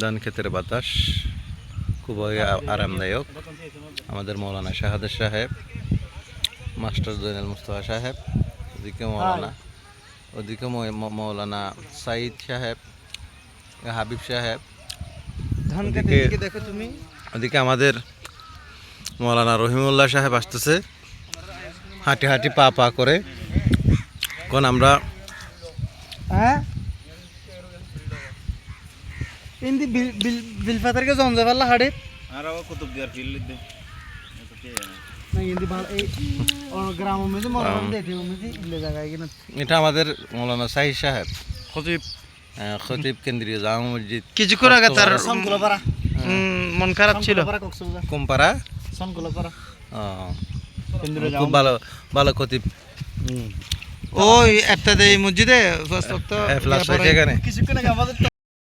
ধান ক্ষেতের বাতাস খুবই আরামদায়ক। আমাদের মৌলানা শাহাদ সাহেব মাস্টার জৈনাল মুস্তফা সাহেব ওদিকে মৌলানা ওদিকে মৌলানা সাইদ সাহেব হাবিব সাহেব। ওদিকে আমাদের মৌলানা রহিমুল্লাহ সাহেব আসতেছে। হাঁটি হাঁটি পা পা করে। কোন আমরা হ্যাঁ? ইন্দি বিল বিল বিল ফাতারকে জঞ্জা পাল্লা হাড়ে আর আবার কুতুব দিয়ার ফিল্ড দে এটা না ইন্দি ভালো এই গ্রাম মধ্যে মরণ দেখে মধ্যে ইলে জায়গায় কিনা এটা আমাদের মৌলানা সাহিদ সাহেব। খতিব। খতিব কেন্দ্রীয় জামা মসজিদ। কিছুক্ষণ আগে তার সনগুলো মন খারাপ ছিল। কুমপাড়া? ও, খুব ভালো ভালো খতিব। ওই একটা এই মসজিদে হ্যাঁ, কিছুক্ষণ আগে আমাদের